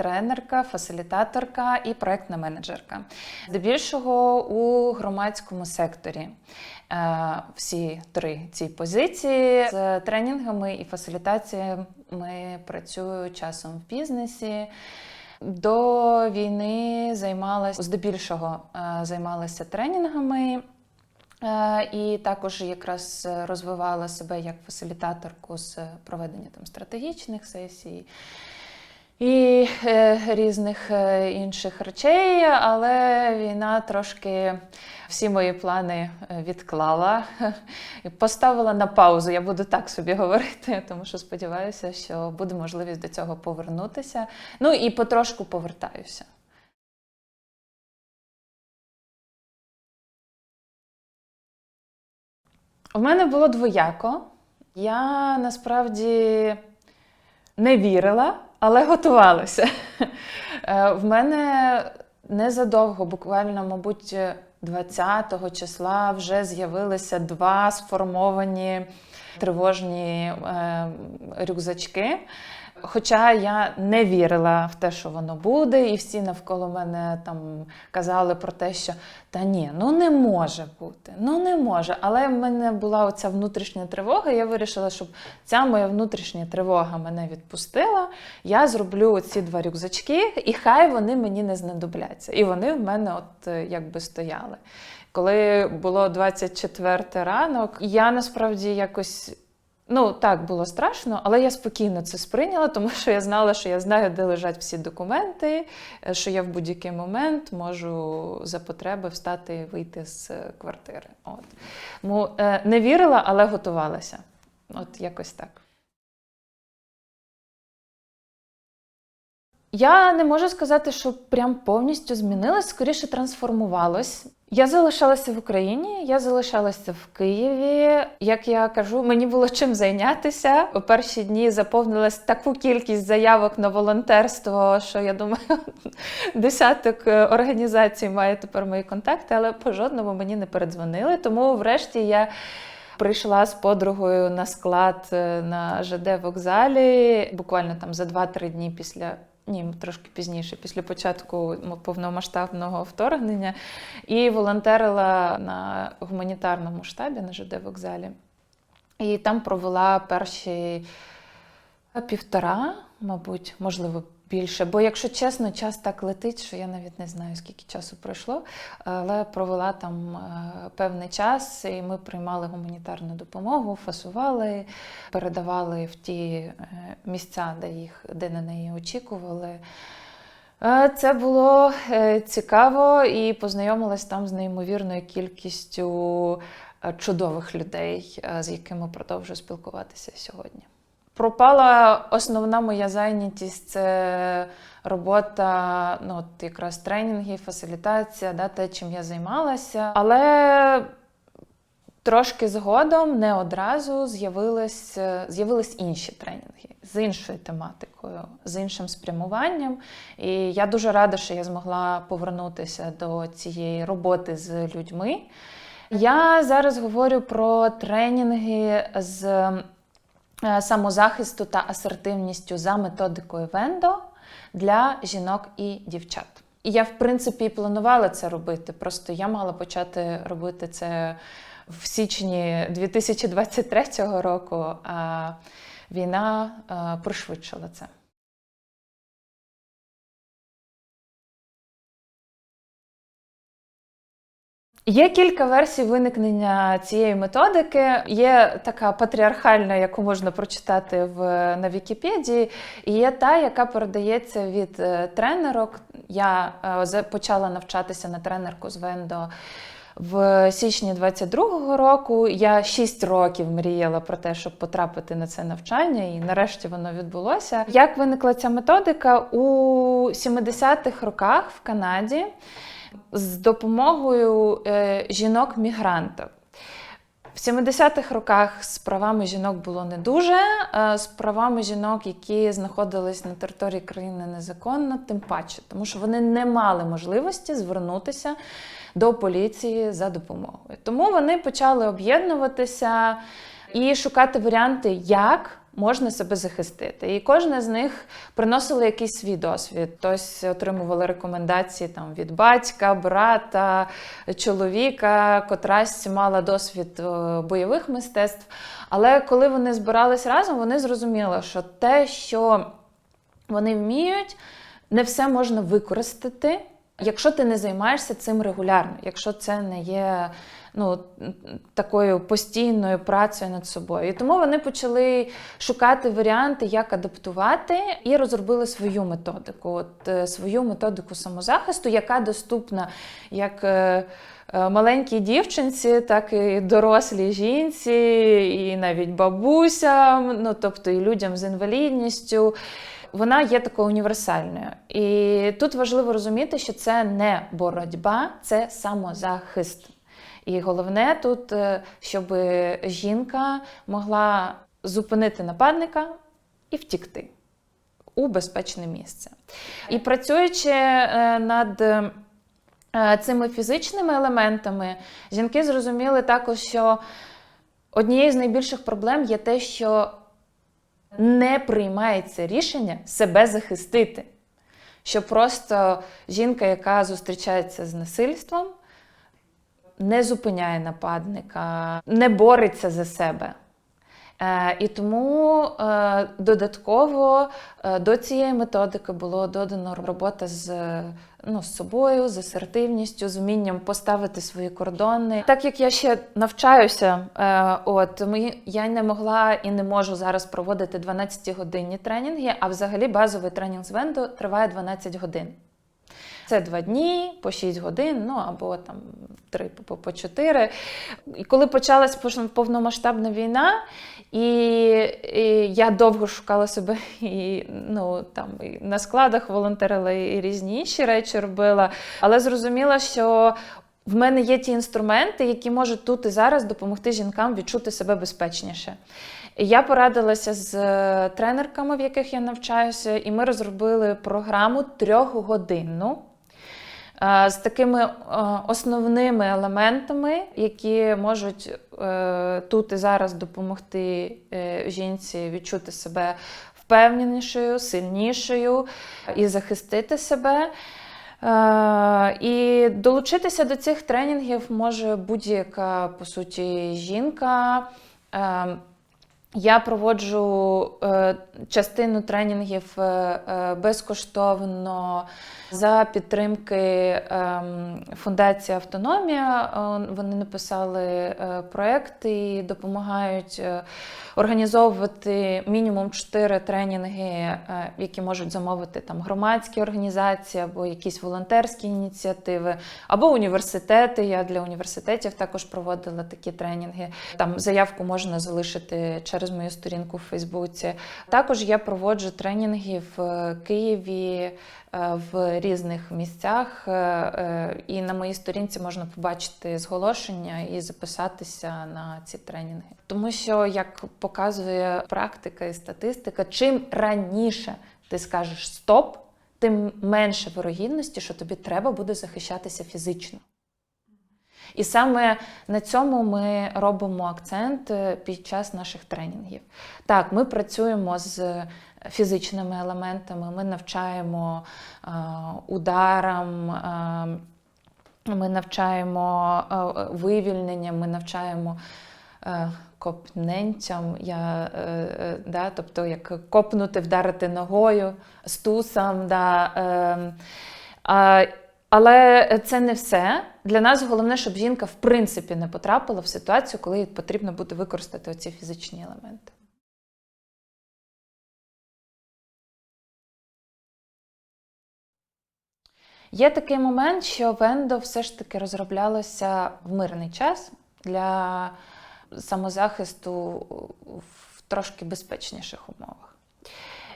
тренерка, фасилітаторка і проектна менеджерка. Здебільшого у громадському секторі. Е, Всі три ці позиції з тренінгами і фасилітаціями працюю часом в бізнесі. До війни займалася здебільшого е, займалася тренінгами. Е, І також якраз розвивала себе як фасилітаторку з проведення там стратегічних сесій і е, різних е, інших речей, але війна трошки всі мої плани е, відклала, поставила на паузу. Я буду так собі говорити, тому що сподіваюся, що буде можливість до цього повернутися. Ну і потрошку повертаюся. У мене було двояко. Я насправді не вірила, але готувалася. Е, В мене незадовго, буквально, мабуть, 20 числа вже з'явилися два сформовані тривожні е, рюкзачки. Хоча я не вірила в те, що воно буде, і всі навколо мене там казали про те, що та ні, ну не може бути, ну не може. Але в мене була оця внутрішня тривога. Я вирішила, щоб ця моя внутрішня тривога мене відпустила. Я зроблю ці два рюкзачки, і хай вони мені не знадобляться. І вони в мене от е, якби стояли. Коли було 24 ранок, я насправді якось. Ну, так було страшно, але я спокійно це сприйняла, тому що я знала, що я знаю, де лежать всі документи, е, що я в будь-який момент можу за потреби встати і вийти з е, квартири. От. Тому е, не вірила, але готувалася. От якось так. Я не можу сказати, що прям повністю змінилось, скоріше трансформувалось. Я залишалася в Україні, я залишалася в Києві. Як я кажу, мені було чим зайнятися. У перші дні заповнилась таку кількість заявок на волонтерство, що я думаю, десяток е, організацій має тепер мої контакти, але по жодному мені не передзвонили. Тому, врешті, я. Прийшла з подругою на склад е, на ЖД вокзалі буквально там за 2-3 дні після. Ні, трошки пізніше, після початку повномасштабного вторгнення, і волонтерила на гуманітарному штабі на ЖД вокзалі. І там провела перші півтора, мабуть, можливо, більше. Бо, якщо чесно, час так летить, що я навіть не знаю, скільки часу пройшло. Але провела там е, певний час, і ми приймали гуманітарну допомогу, фасували, передавали в ті е, місця, де їх, де на неї очікували. Е, Це було цікаво і познайомилась там з неймовірною кількістю чудових людей, з якими продовжую спілкуватися сьогодні. Пропала основна моя зайнятість це робота, ну от якраз тренінги, фасилітація, да, те, чим я займалася. Але трошки згодом, не одразу, з'явились, з'явились інші тренінги з іншою тематикою, з іншим спрямуванням. І я дуже рада, що я змогла повернутися до цієї роботи з людьми. Я зараз говорю про тренінги з самозахисту та асертивністю за методикою Вендо для жінок і дівчат. І я, в принципі, і планувала це робити. Просто я мала почати робити це в січні 2023 року, а війна е, пришвидшила це. Є кілька версій виникнення цієї методики. Є така патріархальна, яку можна прочитати в, на Вікіпедії, і є та, яка передається від е, тренерок. Я е, почала навчатися на тренерку з Вендо в січні 22-го року. Я 6 років мріяла про те, щоб потрапити на це навчання, і нарешті воно відбулося. Як виникла ця методика у 70-х роках в Канаді? з допомогою е, жінок-мігранток. В 70-х роках з правами жінок було не дуже. е, З правами жінок, які знаходились на території країни незаконно, тим паче, тому що вони не мали можливості звернутися до поліції за допомогою. Тому вони почали об'єднуватися і шукати варіанти, як можна себе захистити. І кожна з них приносила якийсь свій досвід. Хтось отримували рекомендації там від батька, брата, чоловіка, котрась мала досвід е, бойових мистецтв. Але коли вони збирались разом, вони зрозуміли, що те, що вони вміють, не все можна використати, якщо ти не займаєшся цим регулярно, якщо це не є ну, такою постійною працею над собою. І тому вони почали шукати варіанти, як адаптувати, і розробили свою методику. От е, свою методику самозахисту, яка доступна як. е, е, Маленькій дівчинці, так і дорослій жінці, і навіть бабусям, ну тобто і людям з інвалідністю. Вона є такою універсальною. І тут важливо розуміти, що це не боротьба, це самозахист. І головне тут, е, щоб жінка могла зупинити нападника і втікти у безпечне місце. І працюючи е, над е, цими фізичними елементами, жінки зрозуміли також, що однією з найбільших проблем є те, що не приймається рішення себе захистити. Що просто жінка, яка зустрічається з насильством, не зупиняє нападника, не бореться за себе. Е, І тому е, додатково е, до цієї методики було додано робота з, ну, з собою, з асертивністю, з вмінням поставити свої кордони. Так як я ще навчаюся, от я не могла і не можу зараз проводити 12-годинні тренінги, а взагалі базовий тренінг з Вендо триває 12 годин. Це два дні по 6 годин, ну або там три по 4. І коли почалась повномасштабна війна, і, і я довго шукала себе і ну, там, і на складах волонтерила, і різні інші речі робила, але зрозуміла, що в мене є ті інструменти, які можуть тут і зараз допомогти жінкам відчути себе безпечніше. Я порадилася з тренерками, в яких я навчаюся, і ми розробили програму трьохгодинну. З такими основними елементами, які можуть е, тут і зараз допомогти е, жінці відчути себе впевненішою, сильнішою і захистити себе. Е, І долучитися до цих тренінгів може будь-яка по суті жінка. Я проводжу е, частину тренінгів е, е, безкоштовно за підтримки е, Фундації Автономія. Е, вони написали е, проект і допомагають е, організовувати мінімум 4 тренінги, е, які можуть замовити там громадські організації або якісь волонтерські ініціативи, або університети. Я для університетів також проводила такі тренінги. Там заявку можна залишити через мою сторінку в Фейсбуці. Також я проводжу тренінги в Києві. е, В різних місцях, е, е, і на моїй сторінці можна побачити зголошення і записатися на ці тренінги. Тому що, як показує практика і статистика, чим раніше ти скажеш стоп, тим менше вирогідності, що тобі треба буде захищатися фізично. І саме на цьому ми робимо акцент е, під час наших тренінгів. Так, ми працюємо з фізичними елементами, ми навчаємо е, ударам, е, ми навчаємо е, вивільненням, ми навчаємо е, копненцям, я, е, е, да, тобто як копнути, вдарити ногою, стусам. Да, е, а, але це не все. Для нас головне, щоб жінка в принципі не потрапила в ситуацію, коли їй потрібно буде використати оці фізичні елементи. Є такий момент, що Вендо все ж таки розроблялося в мирний час для самозахисту в трошки безпечніших умовах.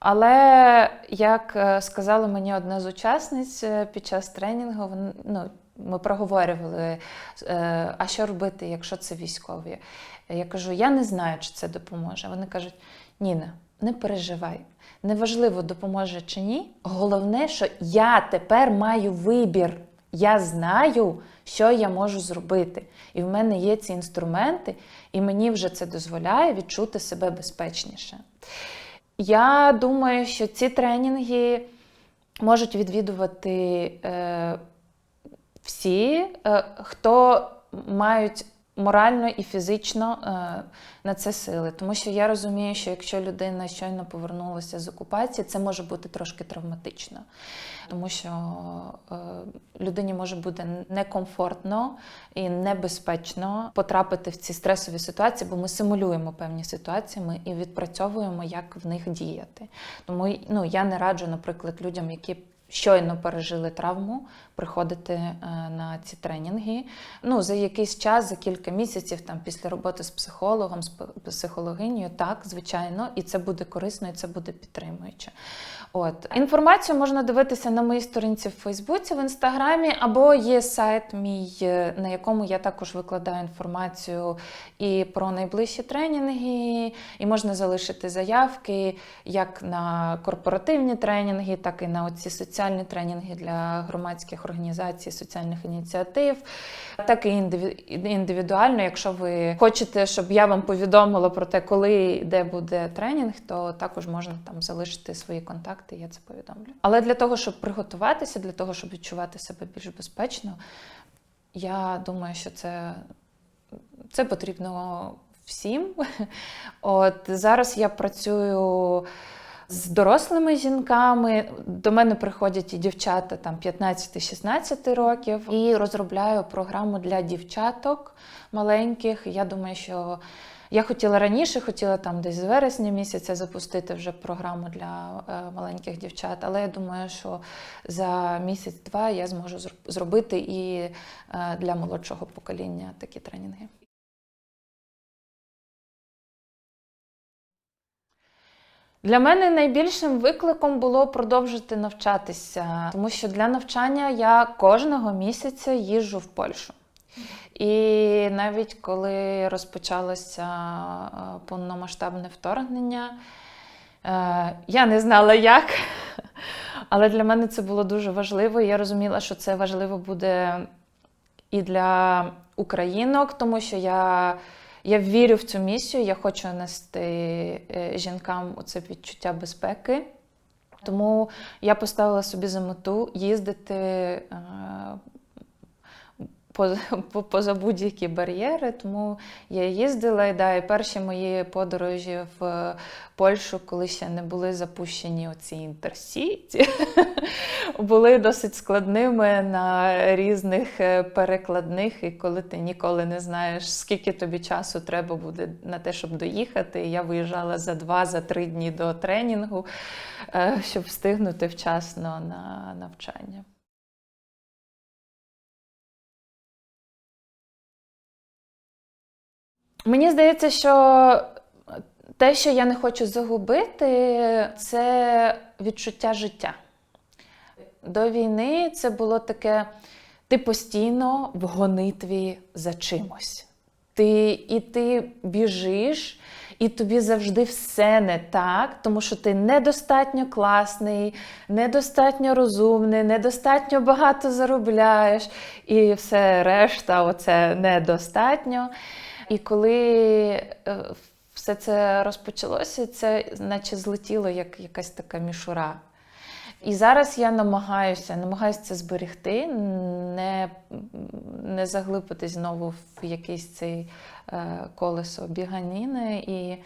Але, як е, сказала мені одна з учасниць е, під час тренінгу, ну, ми проговорювали, е, а що робити, якщо це військові. Я кажу, я не знаю, чи це допоможе. Вони кажуть, Ніна, не переживай. Неважливо, допоможе чи ні. Головне, що я тепер маю вибір. Я знаю, що я можу зробити. І в мене є ці інструменти, і мені вже це дозволяє відчути себе безпечніше. Я думаю, що ці тренінги можуть відвідувати е, всі, е, хто мають морально і фізично е, на це сили. Тому що я розумію, що якщо людина щойно повернулася з окупації, це може бути трошки травматично. Тому що е, людині може бути некомфортно і небезпечно потрапити в ці стресові ситуації, бо ми симулюємо певні ситуації ми і відпрацьовуємо, як в них діяти. Тому ну, я не раджу, наприклад, людям, які щойно пережили травму, приходити е, на ці тренінги. Ну, за якийсь час, за кілька місяців, там після роботи з психологом, з психологинею, так, звичайно, і це буде корисно, і це буде підтримуюче. От інформацію можна дивитися на моїй сторінці в Фейсбуці, в інстаграмі, або є сайт мій, е, на якому я також викладаю інформацію і про найближчі тренінги, і можна залишити заявки як на корпоративні тренінги, так і на оці соціальні тренінги для громадських організацій, соціальних ініціатив, так і індивідуально. Якщо ви хочете, щоб я вам повідомила про те, коли де буде тренінг, то також можна там залишити свої контакти, я це повідомлю. Але для того, щоб приготуватися, для того, щоб відчувати себе більш безпечно, я думаю, що це, це потрібно всім. От зараз я працюю з дорослими жінками. До мене приходять і дівчата там 15-16 років, і розробляю програму для дівчаток маленьких. Я думаю, що я хотіла раніше, хотіла там десь з вересня місяця запустити вже програму для е, маленьких дівчат, але я думаю, що за місяць-два я зможу зробити і е, для молодшого покоління такі тренінги. Для мене найбільшим викликом було продовжити навчатися, тому що для навчання я кожного місяця їжджу в Польщу. І навіть коли розпочалося е, повномасштабне вторгнення, е, я не знала як, але для мене це було дуже важливо. і Я розуміла, що це важливо буде і для українок, тому що я, я вірю в цю місію, я хочу нести е, жінкам це відчуття безпеки. Тому я поставила собі за мету їздити е, поза, по- поза будь-які бар'єри. Тому я їздила і да, і перші мої подорожі в Польщу, коли ще не були запущені оці інтерсіті, були досить складними на різних е, перекладних, і коли ти ніколи не знаєш, скільки тобі часу треба буде на те, щоб доїхати. Я виїжджала за два, за три дні до тренінгу, е, щоб встигнути вчасно на навчання. Мені здається, що те, що я не хочу загубити, це відчуття життя. До війни це було таке: ти постійно в гонитві за чимось. Ти, і ти біжиш, і тобі завжди все не так, тому що ти недостатньо класний, недостатньо розумний, недостатньо багато заробляєш, і все решта, оце недостатньо. І коли е, все це розпочалося, це наче злетіло як якась така мішура. І зараз я намагаюся, намагаюся це зберегти, не, не заглибитись знову в якийсь цей е, колесо біганіни і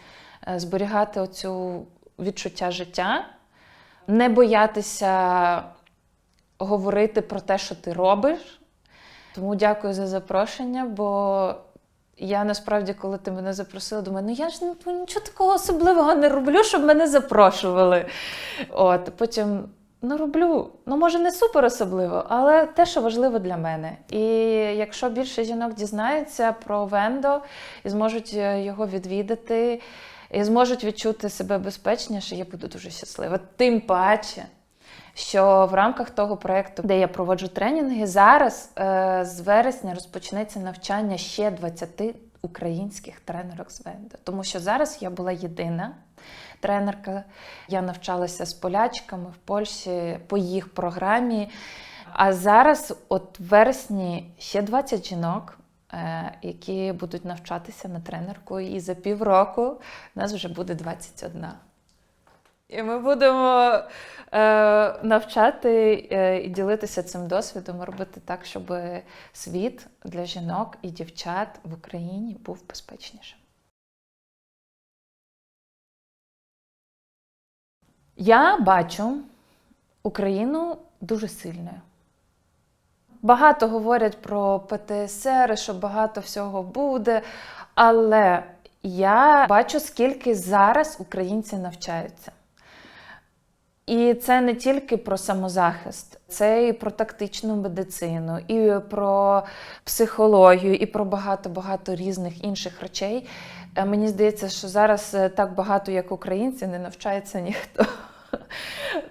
е, зберігати оцю відчуття життя, не боятися говорити про те, що ти робиш. Тому дякую за запрошення, бо я насправді, коли ти мене запросила, думаю, ну я ж ну, нічого такого особливого не роблю, щоб мене запрошували. От, потім, ну роблю. Ну, може, не супер особливо, але те, що важливо для мене. І якщо більше жінок дізнаються про Вендо і зможуть е, його відвідати, і зможуть відчути себе безпечніше, я буду дуже щаслива. Тим паче, що в рамках того проєкту, де я проводжу тренінги, зараз е, з вересня розпочнеться навчання ще 20 українських тренерок з Вендо. Тому що зараз я була єдина тренерка. Я навчалася з полячками в Польщі по їх програмі. А зараз, от в вересні, ще 20 жінок. е, Які будуть навчатися на тренерку, і за півроку нас вже буде 21. І ми будемо е, навчати е, і ділитися цим досвідом, робити так, щоб світ для жінок і дівчат в Україні був безпечнішим. Я бачу Україну дуже сильною. Багато говорять про ПТСР, що багато всього буде, але я бачу, скільки зараз українці навчаються. І це не тільки про самозахист, це і про тактичну медицину, і про психологію, і про багато-багато різних інших речей. Е, Мені здається, що зараз е, так багато, як українці, не навчається ніхто.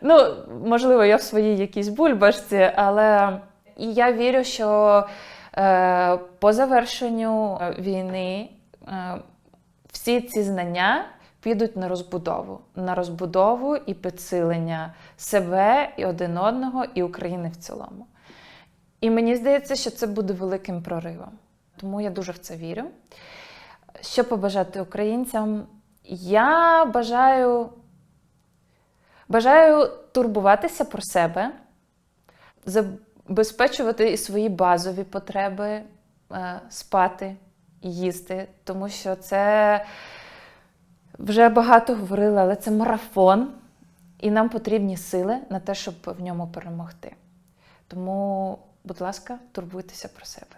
Ну, можливо, я в своїй якійсь бульбашці, але і я вірю, що е, по завершенню війни всі ці знання підуть на розбудову, на розбудову і підсилення себе і один одного, і України в цілому. І мені здається, що це буде великим проривом. Тому я дуже в це вірю. Що побажати українцям? Я бажаю, бажаю турбуватися про себе, забезпечувати і свої базові потреби, е, спати, їсти, тому що це вже багато говорила, але це марафон, і нам потрібні сили на те, щоб в ньому перемогти. Тому, будь ласка, турбуйтеся про себе.